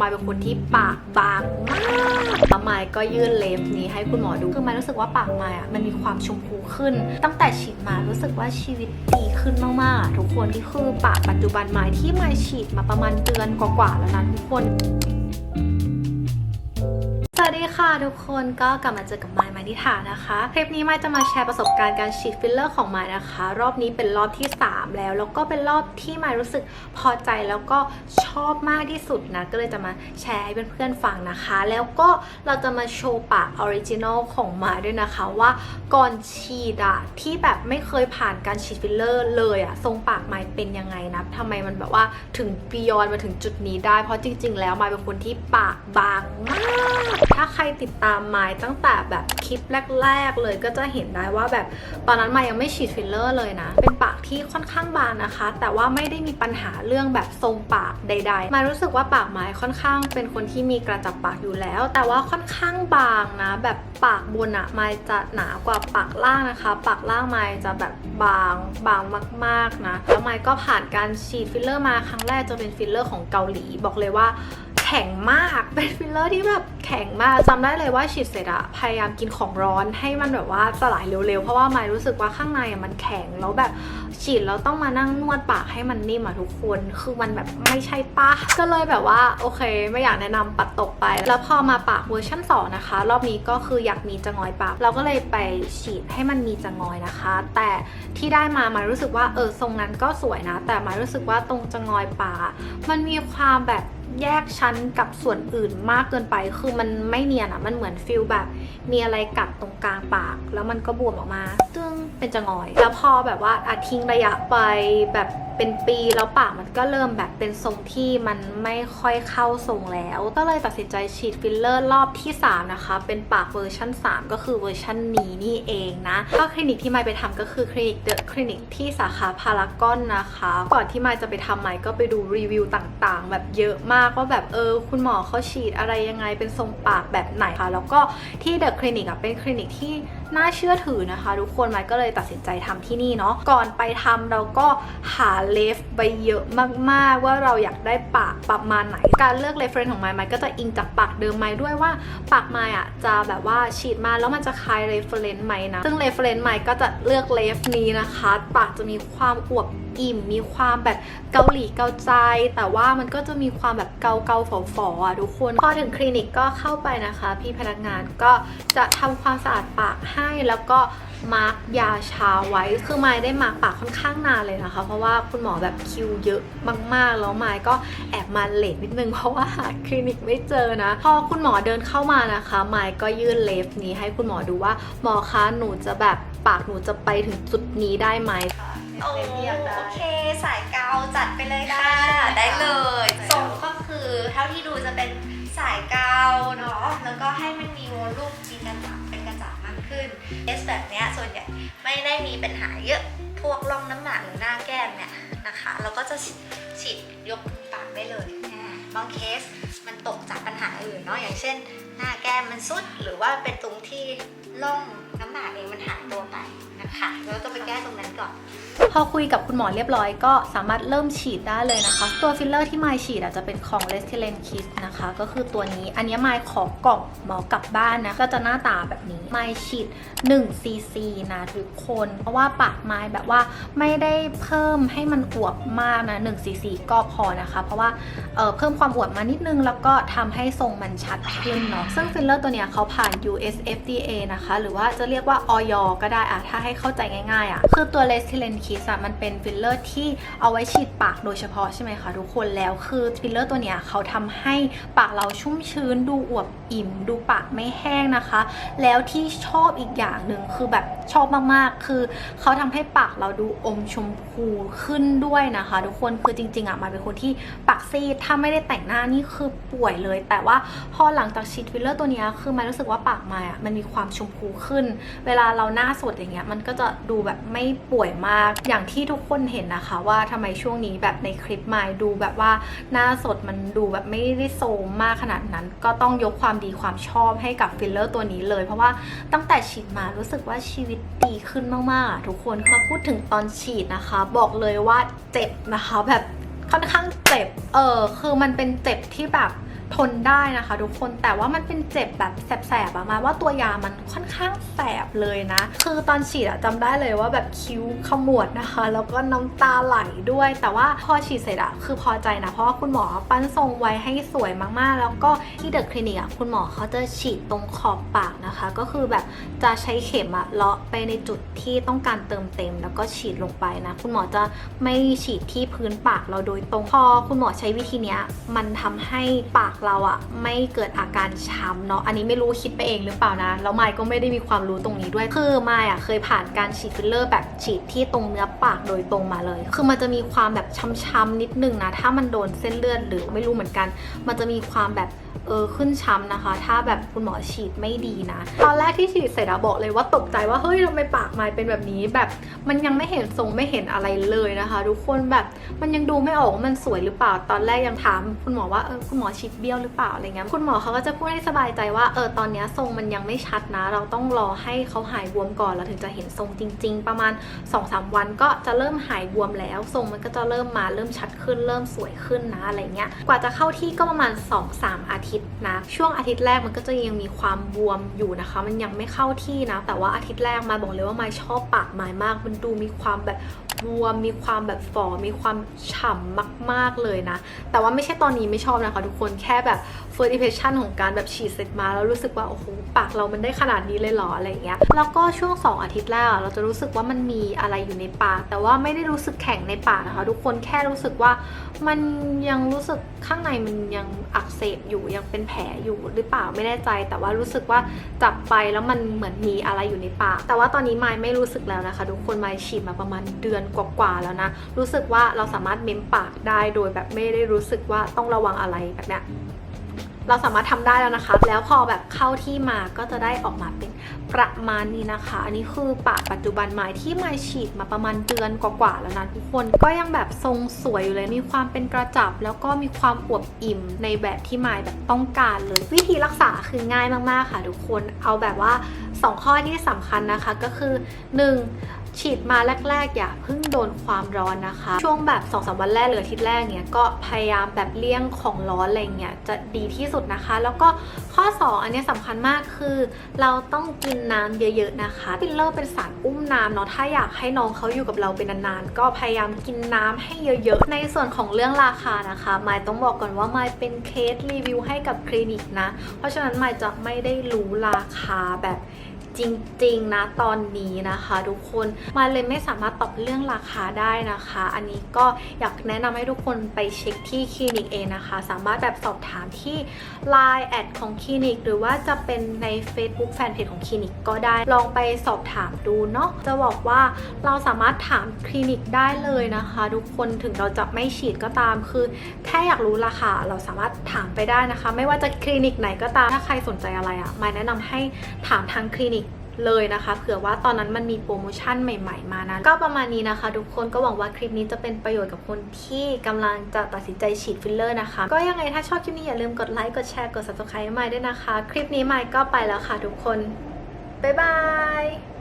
มายเป็นคนที่ปากบางมากแล้วมายก็ยื่นเล็บนี้ให้คุณหมอดู คือมายรู้สึกว่าปากมายอะมันมีความชมพูขึ้น ตั้งแต่ฉีดมารู้สึกว่าชีวิตดีขึ้นมากๆ ทุกคนที่คือปากปัจจุบันมายที่มายฉีดมาประมาณเดือนกว่าๆแล้วนะทุกคน วัสดีค่ะทุกคนก็กลับมาเจอกับไมค์มานิธานะคะ คลิปนี้ไมค์จะมาแชร์ประสบการณ์การฉีดฟิลเลอร์ของไมค์นะคะ รอบนี้เป็นรอบที่ 3 แล้ว แล้วก็เป็นรอบที่ไมค์รู้สึกพอใจแล้วก็ชอบมากที่สุดนะก็เลยจะมาแชร์ให้เพื่อนๆฟังนะคะ แล้วก็เราจะมาโชว์ปากออริจินอลของไมค์ด้วยนะคะว่าก่อนฉีดอะที่แบบไม่เคยผ่านการฉีดฟิลเลอร์เลยอะทรงปากไมค์เป็นยังไงนะทำไมมันแบบว่าถึงปียอนมาถึงจุดนี้ได้เพราะจริง ๆ แล้วไมค์เป็นคนที่ปากบางมากถ้าใครติดตามไมค์ตั้งแต่แบบคลิปแรก ๆ เลยก็จะเห็นได้ว่าแบบตอนนั้นไมค์ยังไม่ฉีดฟิลเลอร์เลยนะ เป็นปากที่ค่อนข้างบางนะคะ แต่ว่าไม่ได้มีปัญหาเรื่องแบบทรงปากใดๆไมค์รู้สึกว่าปากไมค์ค่อนข้างเป็นคนที่มีกระจับปากอยู่แล้ว แต่ว่าค่อนข้างบางนะ แบบปากบนอะไมค์จะหนากว่าปากล่างนะคะ ปากล่างไมค์จะแบบบางบางมาก ๆนะ แล้วไมค์ก็ผ่านการฉีดฟิลเลอร์มาครั้งแรกจะเป็นฟิลเลอร์ของเกาหลีบอกเลยว่า ข็งมาก เป็นฟิลเลอร์ที่แบบแข็งมากจำได้เลยว่าฉีดเสร็จอะพยายามกินของร้อนให้มันแบบว่าสลายเร็วๆ เพราะว่าไมค์รู้สึกว่าข้างในมันแข็งแล้วแบบฉีดแล้วต้องมานั่งนวดปากให้มันนิ่มอะทุกคน คือมันแบบไม่ใช่ปะก็เลยแบบว่าโอเค ไม่อยากแนะนำปัดตกไป แล้วพอมาปากเวอร์ชัน2นะคะ รอบนี้ก็คืออยากมีจะงอยปาก เราก็เลยไปฉีดให้มันมีจะงอยนะคะ แต่ที่ได้มามายรู้สึกว่าเออทรงนั้นก็สวยนะ แต่มายรู้สึกว่าตรงจะงอยปากมันมีความแบบ แยกชั้นกับส่วนอื่นมากเกินไป คือมันไม่เนียนอะมันเหมือนฟิลแบบ มีอะไรกัดตรงกลางปาก แล้วมันก็บวมออกมา ตึ้งเป็นจะงอย แล้วพอแบบว่าอาทิ้งระยะไปแบบ เป็นปีแล้วปากมันก็เริ่มแบบเป็นทรงที่มันไม่ค่อยเข้าทรงแล้ว ก็เลยตัดสินใจฉีดฟิลเลอร์รอบที่ 3 นะคะ เป็นปากเวอร์ชัน3 ก็คือเวอร์ชันนี้นี่เองนะก็คลินิกที่ไมค์ไปทำก็คือคลินิกเดอะคลินิกที่สาขาพารากอนนะคะ ก่อนที่ไมค์จะไปทำไมค์ก็ไปดูรีวิวต่างๆ แบบเยอะมากว่าแบบเออ คุณหมอเขาฉีดอะไรยังไงเป็นทรงปากแบบไหนคะแล้วก็ที่เดอะคลินิกอะเป็นคลินิกที่น่าเชื่อถือนะคะ ทุกคนไมก็เลยตัดสินใจทำที่นี่เนาะก่อนไปทำเราก็หาเลฟไปเยอะมากๆ ว่าเราอยากได้ปากประมาณไหน การเลือกเลฟเฟรนของไมค์ไมก็จะอิงจากปากเดิมไมค์ด้วยว่าปากไมค์อะจะแบบว่าฉีดมาแล้วมันจะคล้ายเรฟเฟรนไหมนะ ซึ่งเรฟเฟรนไมค์ก็จะเลือกเลฟนี้นะคะ ปากจะมีความอวบอิ่ม มีความแบบเกาหลีเกาใจ แต่ว่ามันก็จะมีความแบบเกาเกาฝอๆอะทุกคน พอถึงคลินิกก็เข้าไปนะคะ พี่พนักงานก็จะทำความสะอาดปากให้แล้วก็มาร์กยาชาไว้ คือไมค์ได้มาร์กปากค่อนข้างนานเลยนะคะ เพราะว่าคุณหมอแบบคิวเยอะมากๆ แล้วไมค์ก็แอบมาเลทนิดนึง เพราะว่าหาคลินิกไม่เจอนะ พอคุณหมอเดินเข้ามานะคะ ไมค์ก็ยื่นเลฟนี้ให้คุณหมอดูว่าหมอคะหนูจะแบบปากหนูจะไปถึงจุดนี้ได้ไหม โอ้เลฟที่อยากได้ โอเคสายเกาจัดไปเลยค่ะ ได้ได้เลเลย ย ทรงก็คือเท่าที่ดูจะเป็นสายเกาเนาะ แล้วก็ให้มันมีวอลลุ่มมีกระจับเป็นกระจับมากขึ้นเอสแบบเนี้ยส่วนใหญ่ไม่ได้มีปัญหาเยอะพวกร่องน้ำหมากหรือหน้าแก้มเนี่ยนะคะเราก็จะฉีดยกปากได้เลยอ่าบางเคสมันตกจากปัญหาอื่นเนาะอย่างเช่น หน้าแก้มมันซุดหรือว่าเป็นตรงที่ร่องน้ำหมากเองมันหายตัวไปนะ คะเราต้องไปแก้ตรงนั้นก่อน พอคุยกับคุณหมอเรียบร้อยก็สามารถเริ่มฉีดได้เลยนะคะ ตัวฟิลเลอร์ที่ไมฉีดอาจจะเป็นของ r e s t i l e n Kiss นะคะ ก็คือตัวนี้อันนี้ไมขอกล่องหมอกลับบ้านนะ ก็จะหน้าตาแบบนี้ไมฉีด1 cc นะทุกคน เพราะว่าปากไม้แบบว่าไม่ได้เพิ่มให้มันอวบมากนะ1 cc ก็พอนะคะ เพราะว่าเเพิ่มความอวบมานิดนึงแล้วก็ทำให้ทรงมันชัดขึ้นเนาะซึ่งฟิลเลอร์ตัวเนี้ยเขาผ่าน US FDA นะคะ หรือว่าจะเรียกว่าออยก็ได้อะถ้าให้เข้าใจง่ายๆอะคือตัว r e s t i l e n Kiss อะมันเป็นฟิลเลอร์ที่เอาไว้ฉีดปากโดยเฉพาะใช่ไหมคะทุกคนแล้วคือฟิลเลอร์ตัวเนี้ยเขาทำให้ปากเราชุ่มชื้น ดูอวบอิ่ม ดูปากไม่แห้งนะคะ แล้วที่ชอบอีกอย่างหนึ่งคือแบบชอบมากๆ คือเขาทำให้ปากเราดูอมชมพูขึ้นด้วยนะคะ ทุกคนคือจริงๆอะมาเป็นคนที่ปากซีดถ้าไม่ได้แต่งหน้านี่คือป่วยเลย แต่ว่าพอหลังจากฉีดฟิลเลอร์ตัวเนี้ยคือมันรู้สึกว่าปากมาอะมันมีความชมพูขึ้น เวลาเราหน้าสดอย่างเงี้ยมันก็จะดูแบบไม่ป่วยมากอย่างที่ทุกคนเห็นนะคะว่าทำไมช่วงนี้แบบในคลิปไมาดูแบบว่าหน้าสดมันดูแบบไม่ได้โซมมากขนาดนั้น ก็ต้องยกความดีความชอบให้กับฟิลเลอร์ตัวนี้เลย เพราะว่าตั้งแต่ฉีดมารู้สึกว่าชีวิตดีขึ้นมากๆ ทุกคนมาพูดถึงตอนฉีดนะคะ บอกเลยว่าเจ็บนะคะแบบค่อนข้างเจ็บ เออ คือมันเป็นเจ็บที่แบบ ทนได้นะคะทุกคนแต่ว่ามันเป็นเจ็บแบบแสบๆอะมาว่าตัวยามันค่อนข้างแสบเลยนะ คือตอนฉีดอะจำได้เลยว่าแบบคิ้วขมวดนะคะ แล้วก็น้ำตาไหลด้วย แต่ว่าพอฉีดเสร็จอะคือพอใจนะ เพราะว่าคุณหมอปั้นทรงไว้ให้สวยมากๆ แล้วก็ที่เดอะคลินิกอะคุณหมอเขาจะฉีดตรงขอบปากนะคะ ก็คือแบบจะใช้เข็มอะเลาะไปในจุดที่ต้องการเติมเต็ม แล้วก็ฉีดลงไปนะ คุณหมอจะไม่ฉีดที่พื้นปากเราโดยตรงพอคุณหมอใช้วิธีเนี้ยมันทำให้ปากเราอะไม่เกิดอาการช้ำเนาะ อันนี้ไม่รู้คิดไปเองหรือเปล่านะ แล้วไมค์ก็ไม่ได้มีความรู้ตรงนี้ด้วย คือไมค์อะเคยผ่านการฉีดฟิลเลอร์แบบฉีดที่ตรงเนื้อปากโดยตรงมาเลย คือมันจะมีความแบบช้ำๆนิดนึงนะ ถ้ามันโดนเส้นเลือดหรือไม่รู้เหมือนกัน มันจะมีความแบบเออขึ้นช้ำนะคะ ถ้าแบบคุณหมอฉีดไม่ดีนะ ตอนแรกที่ฉีดเสร็จอะบอกเลยว่าตกใจว่าเฮ้ยทำไมปากไมเป็นแบบนี้แบบมันยังไม่เห็นทรงไม่เห็นอะไรเลยนะคะ ทุกคนแบบมันยังดูไม่ออกว่ามันสวยหรือเปล่าตอนแรกยังถามคุณหมอว่าเออคุณหมอฉีดเบี้ยวหรือเปล่าอะไรเงี้ยคุณหมอเขาก็จะพูดให้สบายใจว่าเออตอนนี้ทรงมันยังไม่ชัดนะ เราต้องรอให้เขาหายบวมก่อนเราถึงจะเห็นทรงจริง ๆ ประมาณ 2-3 วันก็จะเริ่มหายบวมแล้ว ทรงมันก็จะเริ่มมาเริ่มชัดขึ้นเริ่มสวยขึ้นนะอะไรเงี้ยกว่าจะเข้าที่ก็ประมาณ 2-3 อาทิตย์นะช่วงอาทิตย์แรกมันก็จะยังมีความบวมอยู่นะคะ มันยังไม่เข้าที่นะ แต่ว่าอาทิตย์แรกมาบอกเลยว่าไม่ชอบปากไม้มาก มันดูมีความแบบ บวม มีความแบบฝ่อมีความฉ่ำมาก ๆเลยนะ แต่ว่าไม่ใช่ตอนนี้ไม่ชอบนะคะทุกคนแค่แบบ first impression ของการแบบฉีดเสร็จมาแล้วรู้สึกว่า โอ้โห ปากเรามันได้ขนาดนี้เลยเหรอ อะไรอย่างเงี้ย แล้วก็ช่วง 2 อาทิตย์แรกเราจะรู้สึกว่ามันมีอะไรอยู่ในปาก แต่ว่าไม่ได้รู้สึกแข็งในปากนะคะ ทุกคนแค่รู้สึกว่ามันยังรู้สึกข้างในมันยังอักเสบอยู่ยังเป็นแผลอยู่หรือเปล่าไม่แน่ใจ แต่ว่ารู้สึกว่าจับไปแล้วมันเหมือนมีอะไรอยู่ในปาก แต่ว่าตอนนี้ไมค์ไม่รู้สึกแล้วนะคะ ทุกคนไมค์ฉีดมาประมาณเดือนกว่าๆแล้วนะ รู้สึกว่าเราสามารถเม้มปากได้โดยแบบไม่ได้รู้สึกว่าต้องระวังอะไรแบบเนี้ย เราสามารถทำได้แล้วนะคะ แล้วพอแบบเข้าที่มาก็จะได้ออกมาเป็นประมาณนี้นะคะ อันนี้คือปากปัจจุบันไม้ที่ไม้ฉีดมาประมาณเดือนกว่าๆแล้วนะทุกคนก็ยังแบบทรงสวยอยู่เลย มีความเป็นกระจับ แล้วก็มีความอวบอิ่มในแบบที่ไม้แบบต้องการเลย วิธีรักษาคือง่ายมากๆค่ะ ทุกคนเอาแบบว่า 2 ข้อที่สำคัญนะคะก็คือ 1. ฉีดมาแรก ๆ อย่าเพิ่งโดนความร้อนนะคะ ช่วงแบบ2อสวันแรกหรืออาทิตย์แรกเนี่ยก็พยายามแบบเลี่ยงของร้อนอะไรเงี้ยจะดีที่สุดนะคะ แล้วก็ข้อ 2 อันนี้ยสำคัญมากคือ เราต้องกินน้ำเยอะๆนะคะฟิลเลอร์เป็นสารอุ้มน้ำเนาะถ้าอยากให้น้องเขาอยู่กับเราเป็นนานๆก็พยายามกินน้ำให้เยอะๆ ในส่วนของเรื่องราคานะคะไมายต้องบอกก่อนว่าไมเป็นเคสรีวิวให้กับคลินิกนะ เพราะฉะนั้นไมายจะไม่ได้รู้ราคาแบบ จริงๆนะตอนนี้นะคะทุกคนมายเลยไม่สามารถตอบเรื่องราคาได้นะคะ อันนี้ก็อยากแนะนำให้ทุกคนไปเช็คที่คลินิกเองนะคะ สามารถแบบสอบถามที่ Line แอดของคลินิก หรือว่าจะเป็นใน Facebook Fanpage ของคลินิกก็ได้ลองไปสอบถามดูเนาะจะบอกว่าเราสามารถถามคลินิกได้เลยนะคะ ทุกคนถึงเราจะไม่ฉีดก็ตามคือแค่อยากรู้ราคาเราสามารถถามไปได้นะคะ ไม่ว่าจะคลินิกไหนก็ตามถ้าใครสนใจอะไรอะ่ะมายแนะนำให้ถามทางคลินิก เลยนะคะเผื่อว่าตอนนั้นมันมีโปรโมชั่นใหม่ ๆ มานะก็ประมาณนี้นะคะ ทุกคนก็หวังว่าคลิปนี้จะเป็นประโยชน์กับคนที่กำลังจะตัดสินใจฉีดฟิลเลอร์นะคะ ก็ยังไงถ้าชอบคลิปนี้อย่าลืมกดไลค์กดแชร์กด subscribe ให้มายด้วยนะคะ คลิปนี้มายก็ไปแล้วค่ะทุกคนบ๊ายบาย